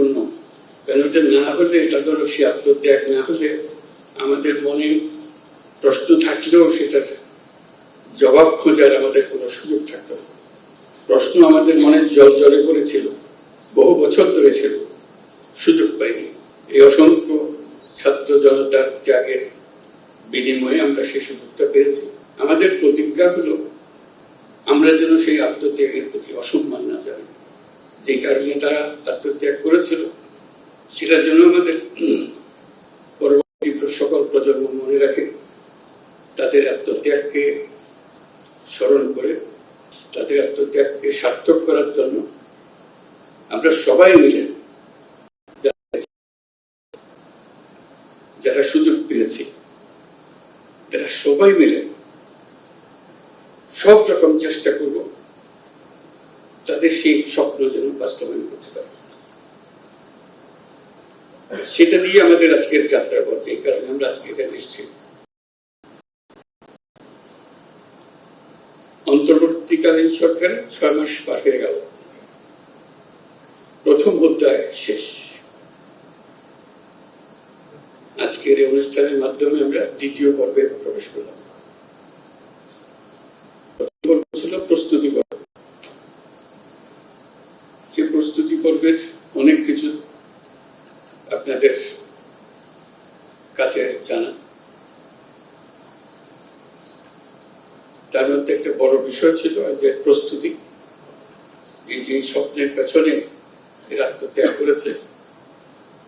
গুরুত্বপূর্ণ। কারণ ওটা না হলে এটা ধরো সে আত্মত্যাগ না হলে আমাদের মনে প্রশ্ন থাকলেও সেটার জবাব খোঁজার আমাদের কোনো সুযোগ থাকতো প্রশ্ন আমাদের মনে জল জলে করেছিল বহু বছর ধরে ছিল, সুযোগ পাইনি। এই অসংখ্য ছাত্র জনতার ত্যাগের বিনিময়ে আমরা সেই সুযোগটা পেয়েছি। আমাদের প্রতিজ্ঞা হলো, আমরা যেন সেই আত্মত্যাগের প্রতি অসম্মান না জানি যে কারণে তারা আত্মত্যাগ করেছিল। সেটার জন্য আমাদের পরবর্তী সকল প্রজন্ম মনে রাখে, তাদের আত্মত্যাগকে স্মরণ করে, তাদের আত্মত্যাগকে সার্থক করার জন্য আমরা সবাই মিলে যারা- সুযোগ পেয়েছি, তারা সবাই মিলে সব রকম চেষ্টা করব তাদের সেই স্বপ্ন যেন বাস্তবায়ন করতে পারে। সেটা দিয়ে আমাদের আজকের যাত্রা এই কারণে আমরা আজকে এখানে এসেছি। অন্তর্বর্তীকালীন সরকার ছয় মাস পার হয়ে গেল। প্রথম অধ্যায় শেষ। আজকের এই অনুষ্ঠানের মাধ্যমে আমরা দ্বিতীয় পর্বে প্রবেশ করলাম প্রথম পর্ব ছিল প্রস্তুতি পর্ব সেই পর্বের অনেক কিছু আপনাদের কাছে জানা। তার মধ্যে একটা বড় বিষয় ছিল যে প্রস্তুতি, এই যে স্বপ্নের পেছনে এরা আত্মত্যাগ করেছে,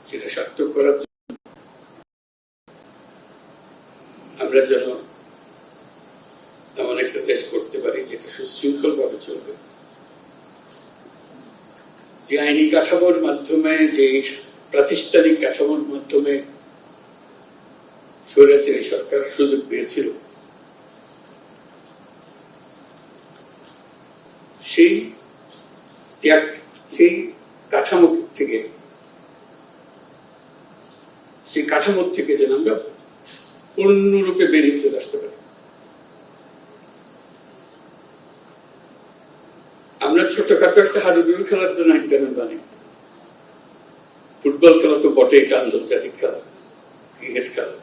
সেটা সার্থক করার জন্য আমরা যেন এমন একটা দেশ করতে পারি যেটা সুশৃঙ্খল ভাবে চলবে যে আইনি কাঠামোর মাধ্যমে, যে প্রাতিষ্ঠানিক কাঠামোর মাধ্যমে স্বৈরাচারী সরকার সুযোগ পেয়েছিল। সেই ত্যাগ, সেই কাঠামো থেকে, সেই কাঠামোর থেকে যেন আমরা পূর্ণরূপে বেরিয়ে চলে আসতে পারি। আমরা একটা হাডুডুডু খেলার জন্য ইন্টারনেট বানি ফুটবল খেলা তো বটেই আন্তর্জাতিক খেলা, ক্রিকেট খেলা।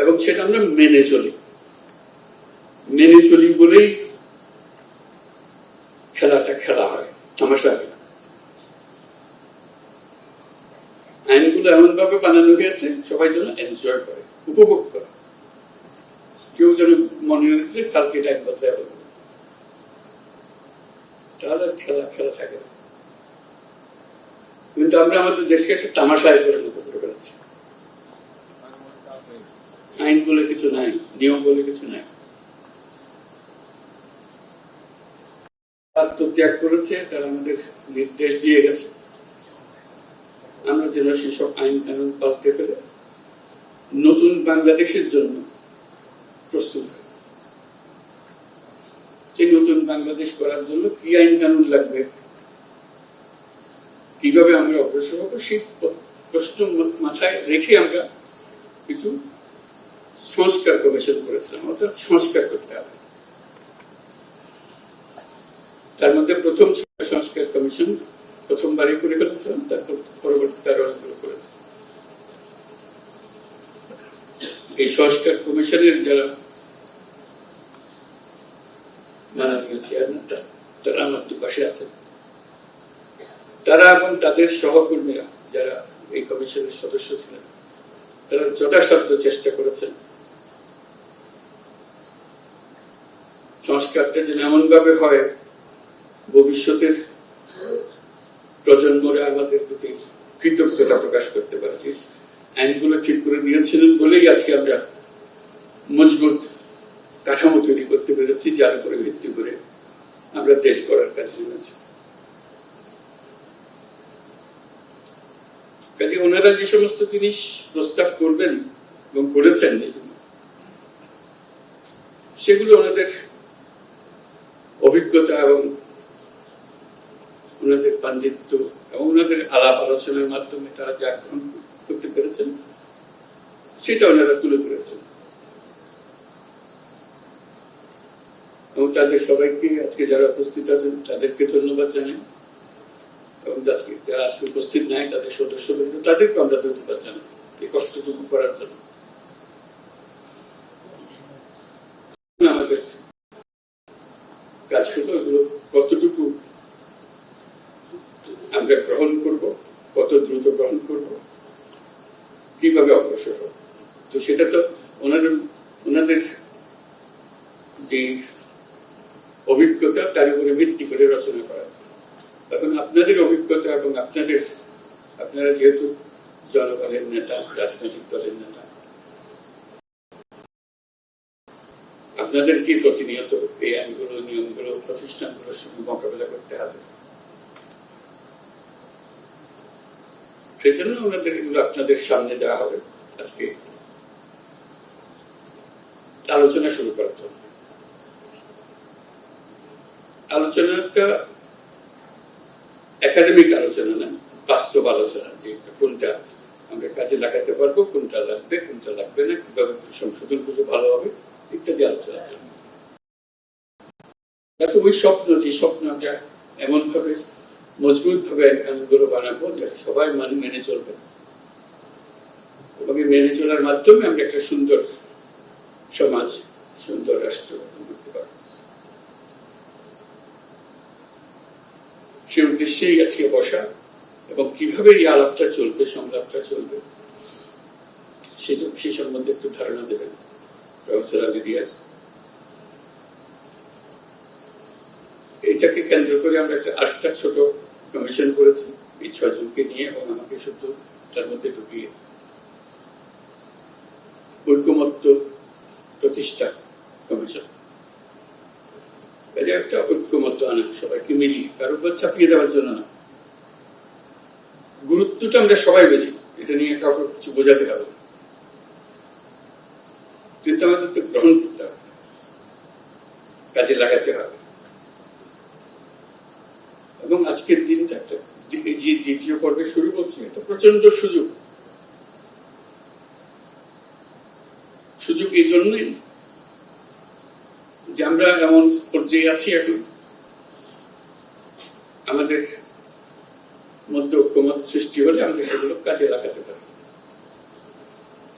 এবং সেটা আমরা মেনে চলি। মেনে চলি বলেই খেলাটা খেলা হয়, তামাশা। আইনগুলো এমন ভাবে বানানো হয়েছে, সবাই যেন এনজয় করে, উপভোগ করে। কেউ যেন মনে হয়েছে কালকে টাইম বদলে হবে। তাহলে খেলা খেলা থাকে কিন্তু আমরা আমাদের দেশকে একটা তামাশায় পরিণত করে ফেলেছি। আইন বলে কিছু নাই, নিয়ম বলে কিছু নাই। আত্মত্যাগ করেছে, তারা আমাদের নির্দেশ দিয়ে গেছে। আমরা যেন সেসব আইন কানুন পাল্টে ফেলে নতুন বাংলাদেশের জন্য প্রস্তুত। সেই নতুন বাংলাদেশ করার জন্য কি আইন কানুন লাগবে? কীভাবে আমরা অগ্রসর হব? সেই প্রশ্ন মাথায় রেখে আমরা কিছু সংস্কার কমিশন করেছিলাম অর্থাৎ সংস্কার করতে হবে। তার মধ্যে প্রথম সংস্কার কমিশন প্রথমবারই করে ফেলেছিলাম, তারপর পরবর্তী আরও অনেকগুলো করেছে এই সংস্কার কমিশনের যারা মাননীয় চেয়ারম্যান তারা আমার দুপাশে আছেন। তারা এবং তাদের সহকর্মীরা যারা এই কমিশনের সদস্য ছিলেন, তারা যথাসাধ্য চেষ্টা করেছেন। সংস্কারটা যেন এমন ভাবে হয়, ভবিষ্যতের প্রজন্মরা আমাদের প্রতি কৃতজ্ঞতা প্রকাশ করতে পারে। আইনগুলো ঠিক করে নিয়েছিলেন বলেই আজকে আমরা মজবুত কাঠামো তৈরি করতে পেরেছি, যার উপরে ভিত্তি করে আমরা দেশ করার কাজে নেমেছি কাজে ওনারা যে সমস্ত জিনিস প্রস্তাব করবেন এবং করেছেন, সেগুলো ওনাদের অভিজ্ঞতা এবং ওনাদের পাণ্ডিত্য এবং ওনাদের আলাপ আলোচনার মাধ্যমে তারা যা গ্রহণ করতে পেরেছেন সেটা ওনারা তুলে ধরেছেন। এবং তাদের সবাইকে, আজকে যারা উপস্থিত আছেন, তাদেরকে ধন্যবাদ জানাই। এবং আজকে যারা আজকে উপস্থিত নাই, তাদের সদস্যবৃন্দ তাদেরকে আমরা ধন্যবাদ জানাই এই কষ্টটুকু করার জন্য। আমাদের কাজ হলো এগুলো কতটুকু আমরা গ্রহণ করব কত দ্রুত গ্রহণ করব কীভাবে অগ্রসর হব তো সেটা তো ওনাদের ওনাদের যে অভিজ্ঞতা তার উপরে ভিত্তি করে রচনা করা এখন আপনাদের অভিজ্ঞতা এবং আপনাদের আপনারা যেহেতু জনগণের নেতা রাজনৈতিক দলের নেতা আপনাদেরকে প্রতিনিয়ত এই আইনগুলো নিয়মগুলো প্রতিষ্ঠানগুলোর সঙ্গে মোকাবেলা করতে হবে সেজন্য ওনাদের এগুলো আপনাদের সামনে দেওয়া হবে আজকে আলোচনা শুরু করার জন্য আলোচনাটা একাডেমিক আলোচনা না, বাস্তব আলোচনা যে কোনটা আমরা কাজে লাগাতে পারব, কোনটা লাগবে কোনটা লাগবে না, কীভাবে সংশোধন করলে ভালো হবে, ইত্যাদি আলোচনা করব। ওই স্বপ্ন, যে স্বপ্ন আমরা এমন ভাবে মজবুত ভাবে আইনগুলো বানাবো যাতে সবাই মানে মেনে চলবে। এবং মেনে চলার মাধ্যমে আমরা একটা সুন্দর সমাজ, সুন্দর রাষ্ট্র সে উদ্দেশ্যেই আজকে বসা এবং কীভাবে এই আলাপটা চলবে, সংলাপটা চলবে, সে সম্বন্ধে একটু ধারণা দেবেন রিয়াজ। এটাকে কেন্দ্র করে আমরা একটা আটটা ছোট কমিশন করেছি, এই ছজনকে নিয়ে এবং আমাকে শুধু তার মধ্যে ঢুকিয়ে ঐক্যমত্য প্রতিষ্ঠা কমিশন কাজে একটা ঐক্যমত্য আনা সবাইকে মিলিয়ে কারোর উপর চাপিয়ে দেওয়ার জন্য না। গুরুত্বটা আমরা সবাই বুঝি, এটা নিয়ে কাউকে কিছু বোঝাতে হবে। কিন্তু আমাদের তো গ্রহণ করতে হবে, কাজে লাগাতে হবে। এবং আজকের দিনটা একটা যে দ্বিতীয় পর্বে শুরু করছি এটা প্রচণ্ড সুযোগ। সুযোগ এই জন্যই যে আমরা এমন পর্যায়ে আছি এখন। আমাদের মধ্যে ঐক্যমত সৃষ্টি হলে আমরা সেগুলো কাজে লাগাতে পারি।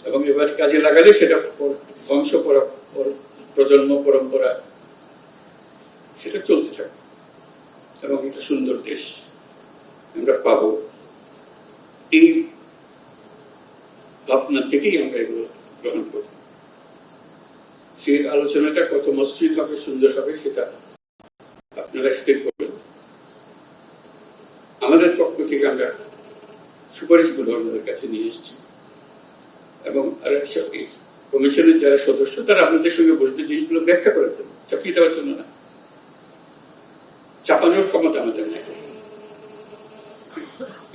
এবং এবার কাজে লাগালে সেটা বংশ পর- পর- প্রজন্ম, পরম্পরা, সেটা চলতে থাকে এবং একটা সুন্দর দেশ আমরা পাব। এই ভাবনা থেকেই আমরা এগুলো গ্রহণ করি। সেই আলোচনাটা কত মসৃণ হবে, সুন্দর হবে, সেটা আপনারা স্থির করবেন। আমাদের পক্ষ থেকে আমরা সুপারিশগুলো আপনাদের কাছে নিয়ে এসেছি। এবং আর কমিশনের যারা সদস্য, তারা আপনাদের সঙ্গে বসবে জিনিসগুলো ব্যাখ্যা করেছেন। চাপিয়ে দেওয়ার জন্য না। চাপানোর ক্ষমতা আমাদের নেই।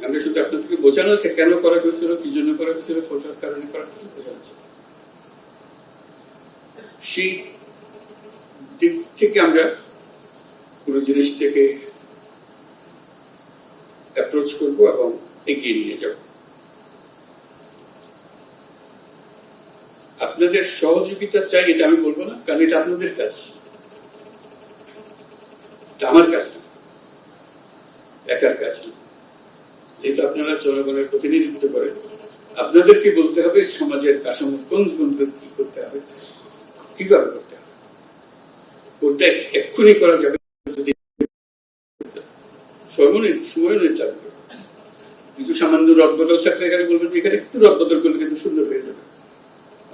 আমরা শুধু আপনাদেরকে বোঝানো যে কেন করা হয়েছিল, কি জন্য করা হয়েছিল কোটার কারণে করা হয়েছিল বোঝানো। সেই দিক থেকে আমরা পুরো জিনিসটাকে অ্যাপ্রোচ করব এবং এগিয়ে নিয়ে যাব। আপনাদের সহযোগিতা চাই, এটা আমি বলব না, কারণ এটা আপনাদের কাজ। এটা আমার কাজ না। একার কাজ না। যেহেতু আপনারা জনগণের প্রতিনিধিত্ব করেন, আপনাদেরকে বলতে হবে সমাজের কাঠামো কোন কোন কি করতে হবে, কীভাবে করতে হবে। কোনটা এক্ষুনি করা যাবে যদি সর্বনিম্ন সময় থাকবে কিছু সামান্য রদবদল থাকলে এখানে বলবেন এখানে একটু রদবদল করলে কিন্তু সুন্দর হয়ে যাবে।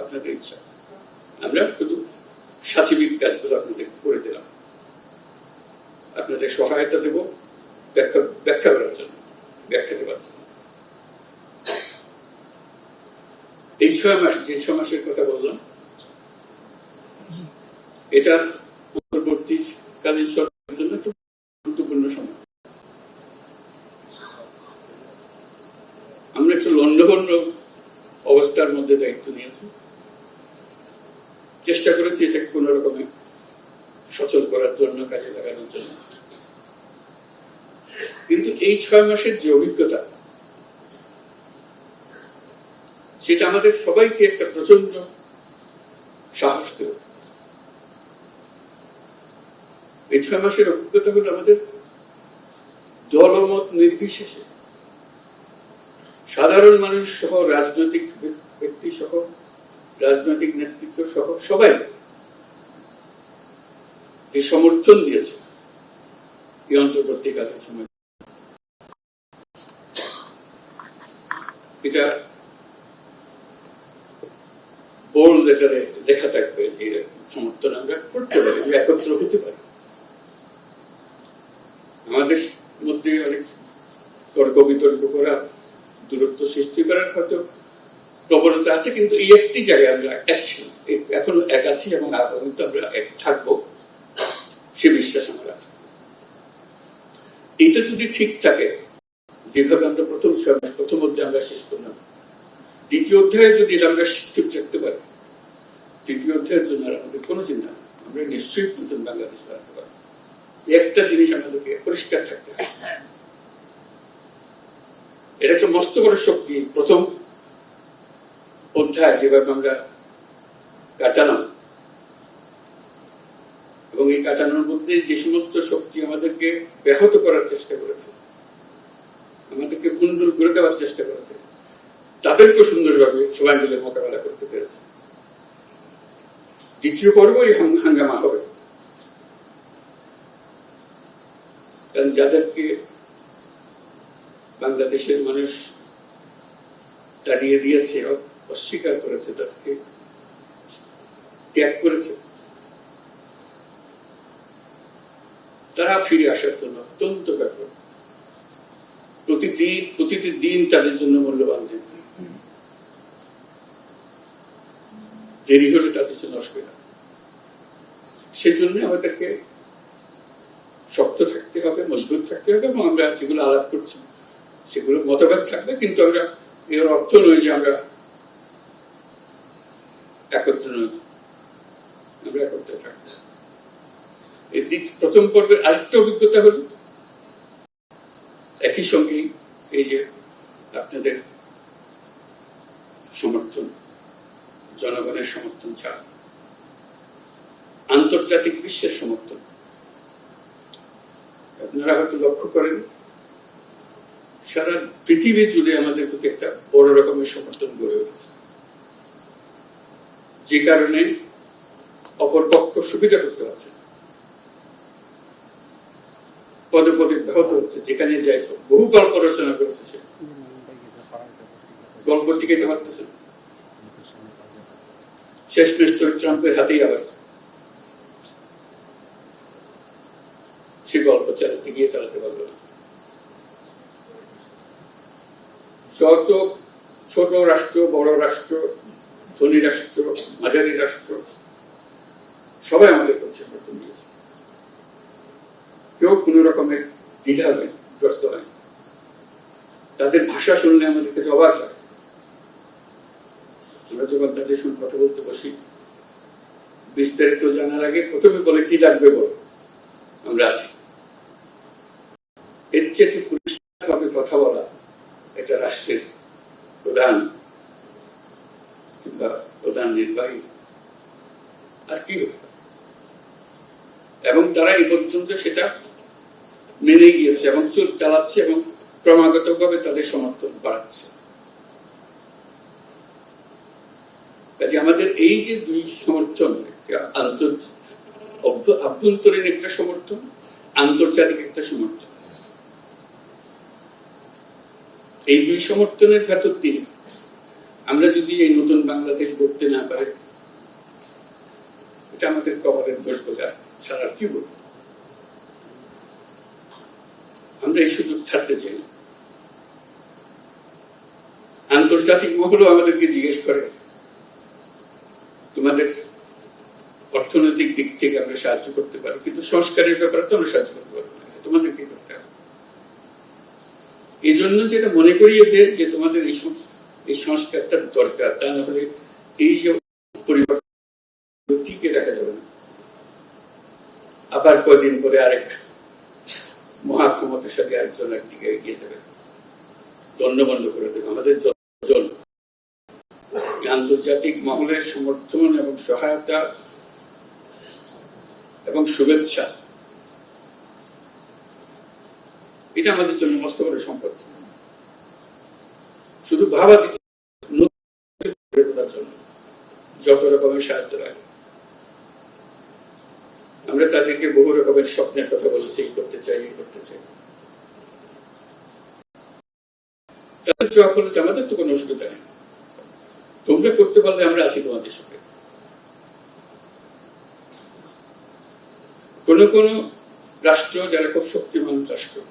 আপনাদের ইচ্ছা। আমরা শুধু সাচিবিক কাজগুলো আপনাদের করে দিলাম। আপনাদের সহায়তা দেব, ব্যাখ্যা ব্যাখ্যা করার জন্য, ব্যাখ্যা দেওয়ার জন্য। এই ছয় মাস, যে ছয় মাসের কথা বললাম, এটা পরবর্তীকালীন সরকারের জন্য গুরুত্বপূর্ণ সময়। আমরা একটু লন্ডভন্ড অবস্থার মধ্যে দায়িত্ব নিয়েছি। চেষ্টা করেছি এটাকে কোন রকমে সচল করার জন্য কাজে লাগানোর জন্য কিন্তু এই ছয় মাসের যে অভিজ্ঞতা, সেটা আমাদের সবাইকে একটা প্রচণ্ড সাহস দেবে। এই ছয় মাসের অভিজ্ঞতা হলো আমাদের দলমত নির্বিশেষে সাধারণ মানুষ সহ, রাজনৈতিক ব্যক্তি সহ, রাজনৈতিক নেতৃত্ব সহ সবাই যে সমর্থন দিয়েছে এই অন্তর্বর্তীকালীন সময় এটা বোল্ড এটারে লেখা থাকবে যে সমর্থন আমরা করতে পারি একত্র হতে পারি আমাদের মধ্যে অনেক তর্ক বিতর্ক করা, দূরত্ব সৃষ্টি করার হয়তো প্রবণতা আছে, কিন্তু এই একটি জায়গায় আমরা এক ছিল। এখন এক আছি এবং আগামী তো আমরা এক থাকব, সে বিশ্বাস আমার আছে এইটা যদি ঠিক থাকে, যেভাবে আমরা প্রথম প্রথম অধ্যায় আমরা শেষ করলাম, দ্বিতীয় অধ্যায়ে যদি আমরা ঠিক রাখতে পারি তৃতীয় অধ্যায়ের জন্য আমাদের কোনো চিন্তা আমরা নিশ্চয়ই নতুন বাংলাদেশ বানাতে পারব একটা জিনিস আমাদেরকে পরিষ্কার থাকতে হবে। এটা একটা মস্ত বড় শক্তি। প্রথম অধ্যায় যেভাবে আমরা কাটালাম। এবং এই কাটানোর মধ্যে যে সমস্ত শক্তি আমাদেরকে ব্যাহত করার চেষ্টা করেছে, আমাদেরকে কুণ্ডুল করে দেওয়ার চেষ্টা করেছে তাদেরকে সুন্দরভাবে সবাই মিলে মোকাবেলা করতে পেরেছে। দ্বিতীয় পর্ব এই হাং- হাঙ্গামা হবে। কারণ যাদেরকে বাংলাদেশের মানুষ তাড়িয়ে দিয়েছে, অস্বীকার করেছে, তাদেরকে ত্যাগ করেছে, তারা ফিরে আসার জন্য অত্যন্ত ব্যাপক প্রতিদিন প্রতিটি দিন তাদের জন্য মূল্যবান দিন। দেরি হলে তাদের জন্য অসুবিধা সেজন্য আমাদেরকে শক্ত থাকতে হবে, মজবুত থাকতে হবে এবং আমরা যেগুলো আলাপ করছি, সেগুলো মতভেদ থাকবে, কিন্তু আমরা এর অর্থ নয় যে আমরা একত্র নই। আমরা একত্রে থাকব। এই দিক প্রথম পর্বের আরেকটা অভিজ্ঞতা হল, একই সঙ্গে এই যে আপনাদের সমর্থন জনগণের সমর্থন ছাড়া আন্তর্জাতিক বিশ্বের সমর্থন আপনারা হয়তো লক্ষ্য করেন, সারা পৃথিবী জুড়ে আমাদের প্রতি একটা বড় রকমের সমর্থন গড়ে উঠেছে যে কারণে অপর পক্ষ সুবিধা করতে পারছে পদে পদে ব্যাহত হচ্ছে, যেখানে যাই। বহু গল্প রচনা করেছে সে গল্প না। শেষ মেশ তো ট্রাম্পের হাতেই আবার সে গল্প চালাতে, গিয়ে চালাতে পারল না। যত ছোট রাষ্ট্র, বড় রাষ্ট্র, ধনী রাষ্ট্র, মাঝারি রাষ্ট্র, সবাই আমাদের করছে সমর্থন দিয়েছে। কেউ কোন রকমের দ্বিধা হয় গ্রস্ত হয় তাদের ভাষা শুনলে আমাদের কাছে অবাক লাগে। আমরা যখন তাদের সঙ্গে কথা বলতে বসি, বিস্তারিত জানার আগে প্রথমে বলে, কি লাগবে বল? আমরা আছি। চেয়ে পরিষ্কারভাবে কথা বলা এটা রাষ্ট্রের প্রধান কিংবা প্রধান নির্বাহী। আর কি এবং তারা এই পর্যন্ত সেটা মেনে গিয়েছে এবং চোখ চালাচ্ছে এবং ক্রমাগতভাবে তাদের সমর্থন বাড়াচ্ছে। কাজে আমাদের এই যে দুই সমর্থন আন্তর্জাতিক আন্তর অভ্য- আভ্যন্তরীণ একটা সমর্থন, আন্তর্জাতিক একটা সমর্থন। এই দুই সমর্থনের ভেতর দিয়ে আমরা যদি এই নতুন বাংলাদেশ করতে না পারি, এটা আমাদের কবরের দোষ বোঝা ছাড়া কি বলব আমরা এই সুযোগ ছাড়তে চাই। আন্তর্জাতিক মহলও আমাদেরকে জিজ্ঞেস করে, তোমাদের অর্থনৈতিক দিক থেকে আমরা সাহায্য করতে পারি, কিন্তু সংস্কারের ব্যাপারে তো আমরা সাহায্য করতে পারব না তোমাদের কি করতে হবে এই জন্য যেটা মনে করিয়ে দেয় যে তোমাদের এই এই সংস্কারটা দরকার, তা না হলে এই যে পরিবর্তন টিকে রাখা যাবে না। আবার কয়দিন পরে আরেক মহাক্ষমতার সাথে আরেকজন একদিকে এগিয়ে যাবে। দণ্ডবন্ধ করে দেবে। আমাদের জন আন্তর্জাতিক মহলের সমর্থন এবং সহায়তা এবং শুভেচ্ছা এটা আমাদের জন্য মস্ত বড় সম্পদ। শুধু ভাবা করে যত রকমের সাহায্য লাগে। আমরা তাদেরকে বহু রকমের স্বপ্নের কথা বলেছি করতে চাই করতে চাই। তাদের জবাব হলো আমাদের তো কোনো অসুবিধা নেই। তোমরা করতে পারলে আমরা আছি তোমাদের সাথে। কোন কোন রাষ্ট্র যারা খুব শক্তিমান রাষ্ট্র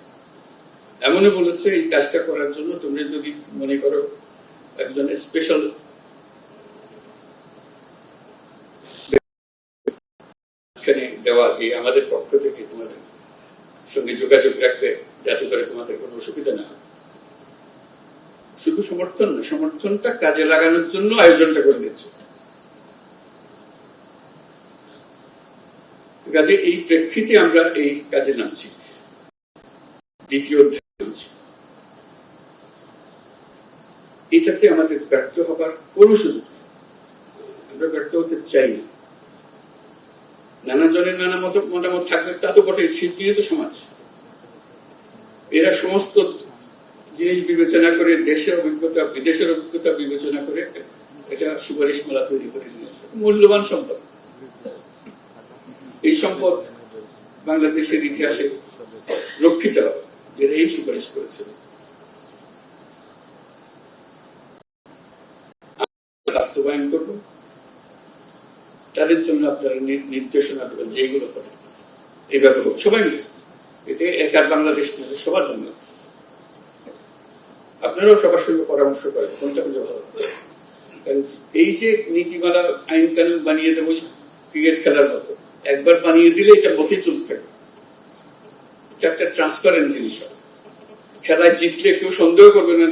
এমনও বলেছে, এই কাজটা করার জন্য তুমি যদি মনে করো একজন স্পেশাল দেওয়া আমাদের পক্ষ থেকে তোমাদের সঙ্গে যোগাযোগ রাখবে যাতে করে তোমাদের কোনো অসুবিধা না শুধু সমর্থন সমর্থনটা কাজে লাগানোর জন্য আয়োজনটা করে দিচ্ছে। কাজে এই প্রেক্ষিতে আমরা এই কাজে নামছি। দ্বিতীয় এটাতে আমাদের ব্যর্থ হবার কোনো সুযোগ আমরা ব্যর্থ হতে চাই না। নানা জনের নানা মত মতামত থাকবে, তা তো বটে শিল্পীয় তো সমাজ। এরা সমস্ত জিনিস বিবেচনা করে, দেশের অভিজ্ঞতা, বিদেশের অভিজ্ঞতা বিবেচনা করে এটা সুপারিশ মালা তৈরি করে নিয়েছে। মূল্যবান সম্পদ। এই সম্পদ বাংলাদেশের ইতিহাসে রক্ষিত হবে। এই সুপারিশ করেছিল বাস্তবায়ন করব তাদের জন্য আপনারা নির্দেশনা দেবেন যেগুলো করে এই ব্যাপারে সবাই মিলে এটা একার বাংলাদেশ নয় সবার জন্য আপনারাও সবার সঙ্গে পরামর্শ করেন কোনটা হলে ভালো কারণ এই যে নীতিমালা আইন কানুন বানিয়ে দেবো ক্রিকেট খেলার মতো একবার বানিয়ে দিলে এটা মতে চলতে থাকে এটা একটা ট্রান্সপারেন্ট জিনিস খেলায় জিতলে কেউ সন্দেহ করবে না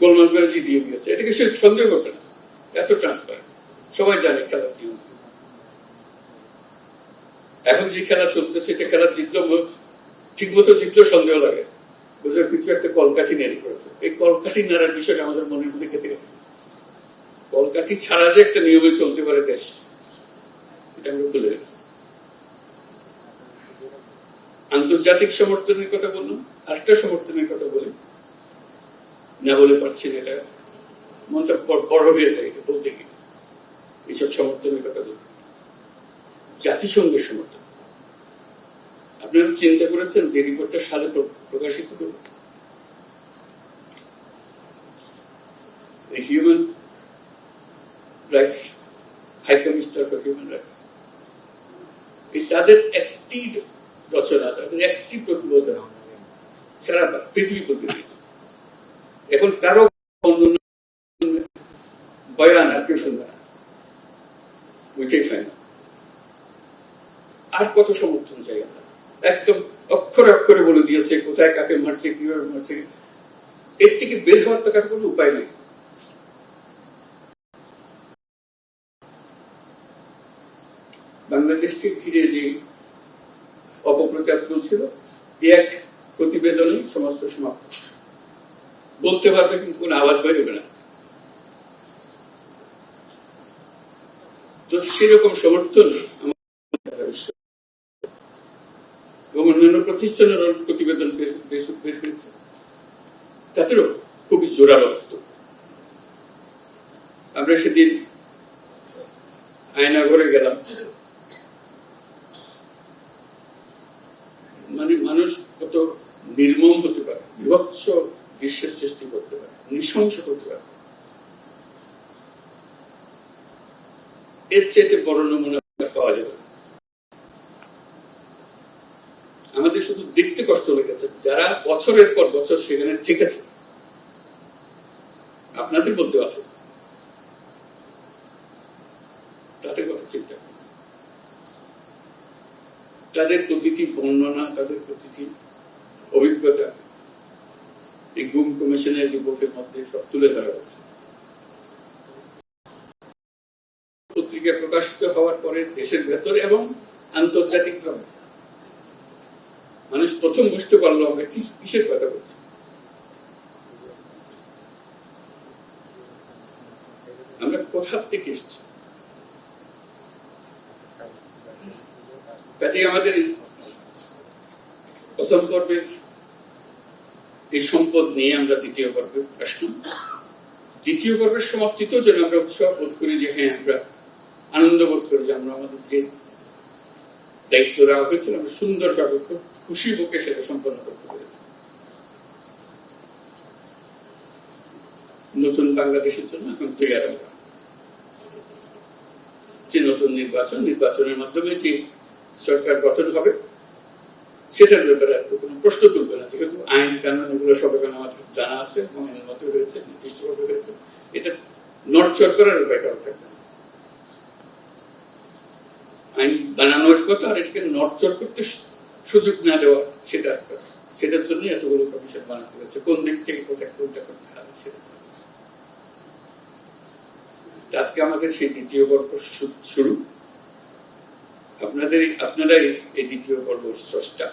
গোলমাল করে জিতিয়ে দিয়েছে। এটাকে সে সন্দেহ করবে না। এত ট্রান্সপারেন্ট সবাই জানে খেলার নিয়ম এখন যে খেলা চলতেছে, এটা খেলা জিতলেও ঠিক মতো জিতলেও সন্দেহ লাগে। বুঝলে, কিছু একটা কলকাঠি নেড়ি করেছে। এই কলকাঠি নাড়ার বিষয়টা আমাদের মনের মধ্যে কেটে গেছে। কলকাঠি ছাড়া যে একটা নিয়মে চলতে পারে দেশ, এটা আমরা ভুলে গেছি। আন্তর্জাতিক সমর্থনের কথা বললাম, আরেকটা সমর্থনের কথা বলি। না বলে পারছি না এটা। মনটা বড়- হয়ে যায় এটা বলতে গিয়ে। এইসব সমর্থনের কথা বলি। জাতিসংঘের সমর্থন। আপনারা চিন্তা করেছেন যে রিপোর্টটা সালে প্র- প্রকাশিত করবে human rights high commissioner for human rights তাদের একটি রচনা তাদের একটি সারা পৃথিবী এখন কারও বয়ান আর কেউ শুনবে না। পায় না আর কত সমর্থন চাই আমরা? একদম অক্ষরে অক্ষরে বলে দিয়েছে, কোথায় কাকে মারছে, কীভাবে মারছে। এর থেকে বের হওয়ার তো কার কোনো উপায় নেই। বাংলাদেশকে ঘিরে যে এক প্রতিবেদনে সমস্ত সমাপ্ত বলতে পারবে কিন্তু কোনো আওয়াজ বেরোবে না। তো সেরকম সমর্থন এবং অন্যান্য প্রতিষ্ঠানের প্রতিবেদন বের বের তাদেরও খুবই জোরালো বক্তব্য। আমরা সেদিন আয়নাঘরে গেলাম মানে মানুষ কত নির্মম হতে পারে বিভৎস দৃশ্যের সৃষ্টি করতে পারে এর চেয়ে বড় নমুনা পাওয়া যাবে। আমাদের শুধু দেখতে কষ্ট লেগেছে। যারা বছরের পর বছর সেখানে ঠিক আছে আপনাদের মধ্যে আছে তাদের কথা চিন্তা করুন। তাদের প্রতিটি বর্ণনা তাদের প্রতিটি অভিজ্ঞতা এই গুম কমিশনের যুবকের মধ্যে সব তুলে ধরা হয়েছে। পত্রিকা প্রকাশিত হওয়ার পরে দেশের ভেতরে এবং আন্তর্জাতিক ভাবে মানুষ প্রথম বুঝতে পারল আমরা কি, কিসের কথা বলছি। আমরা কোথার থেকে এসছি? কাজে আমাদের প্রথম পর্বের এই সম্পদ নিয়ে আমরা দ্বিতীয় পর্বে আসলাম। দ্বিতীয় পর্বের সমাপ্তিতেও যেন আমরা উৎসাহ বোধ করি যে হ্যাঁ আমরা আনন্দ বোধ করি যে আমরা আমাদের যে দায়িত্ব দেওয়া হয়েছিল আমরা সুন্দরভাবে খুব খুশি বুকে সেটা সম্পন্ন করতে পেরেছি। নতুন বাংলাদেশের জন্য এখন তৈরি যে নতুন নির্বাচন, নির্বাচনের মাধ্যমে যে সরকার গঠন হবে সেটার ব্যাপারে আর কোনো প্রশ্ন তুলবে না। যেহেতু আইন কানুন এগুলো সব এখন আমাদের জানা আছে এবং এর মধ্যে রয়েছে, নির্দিষ্টভাবে রয়েছে। এটা নড়চড় করার উপায় থাকবে আইন বানানোর কথা আর এটাকে নড়চড় করতে সুযোগ না দেওয়া, সেটা। সেটার জন্য এতগুলো কমিশন বানাতে হয়েছে। কোন দিক থেকে কোথায় কোনটা করতে হবে সেটা আজকে আমাদের সেই দ্বিতীয় পর্ব শুরু। আপনাদের আপনারাই এই দ্বিতীয় পর্ব স্রষ্টা।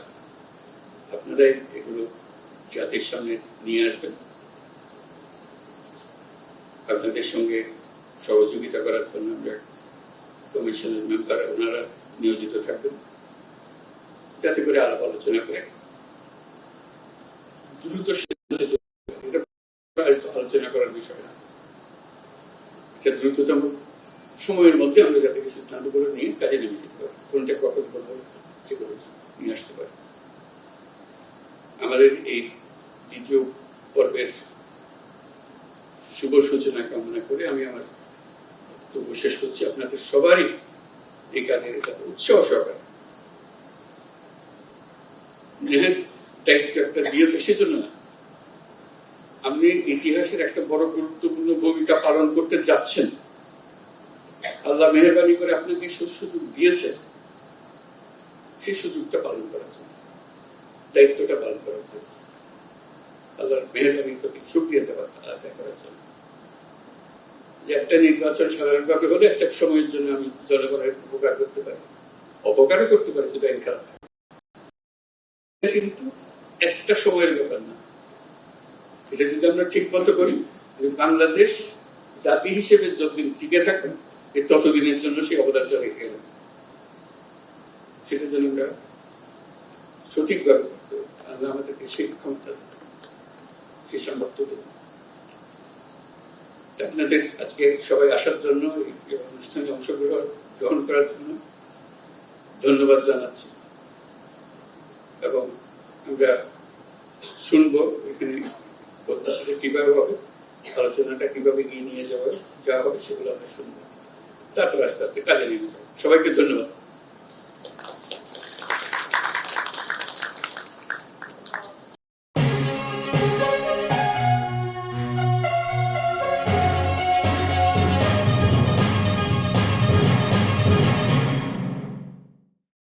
আপনারাই এগুলো জাতির সামনে নিয়ে আসবেন। আপনাদের সঙ্গে সহযোগিতা করার জন্য আমরা কমিশনের মেম্বার, ওনারা নিয়োজিত থাকবেন। যাতে করে আলাপ আলোচনা করে দ্রুত আলোচনা করার বিষয় না। এটা দ্রুততম সময়ের মধ্যে আমরা যাতে সিদ্ধান্তগুলো নিয়ে কাজে নেমে যেতে পারি। কোনটা কখন করব সেগুলো নিয়ে আসতে পারি। আমাদের এই দ্বিতীয় পর্বের শুভ সূচনা কামনা করে আমি আমার বক্তব্য শেষ করছি। আপনাদের সবারই এই কাজের যাতে উৎসাহ সহকারে। একটা দিয়েছে, সেজন্য না। আপনি ইতিহাসের একটা বড় গুরুত্বপূর্ণ ভূমিকা পালন করতে যাচ্ছেন। আল্লাহ মেহরবানি করে আপনাকে সুযোগ দিয়েছে। সেই সুযোগটা পালন করার জন্য, দায়িত্বটা পালন করার জন্য। আল্লাহর মেহরবানির প্রতি সুক্রিয়া দেওয়ার আদায় করার জন্য। একটা নির্বাচন সাধারণভাবে হলে একটা সময়ের জন্য আমি জনগণের উপকার করতে পারি, অপকারও করতে পারি যদি আইন খারাপ। কিন্তু একটা সময়ের ব্যাপার না। এটা যদি আমরা ঠিক মতো করি বাংলাদেশ জাতি হিসেবে যতদিন টিকে থাকবে ততদিনের জন্য সেই অবদানটা রেখে গেল। সেটার জন্য আমরা সঠিকভাবে। আল্লাহ আমাদেরকে সেই ক্ষমতা সেই সামর্থ্য। তা আপনাদের আজকে সবাই আসার জন্য এই অনুষ্ঠানে অংশগ্রহণ গ্রহণ করার জন্য ধন্যবাদ জানাচ্ছি এবং আমরা শুনব এখানে প্রত্যাশাটা কীভাবে হবে আলোচনাটা কীভাবে এগিয়ে নিয়ে যাওয়া যাওয়া হবে সেগুলো আমরা শুনব তারপর আস্তে আস্তে কাজে নেমে যাব সবাইকে ধন্যবাদ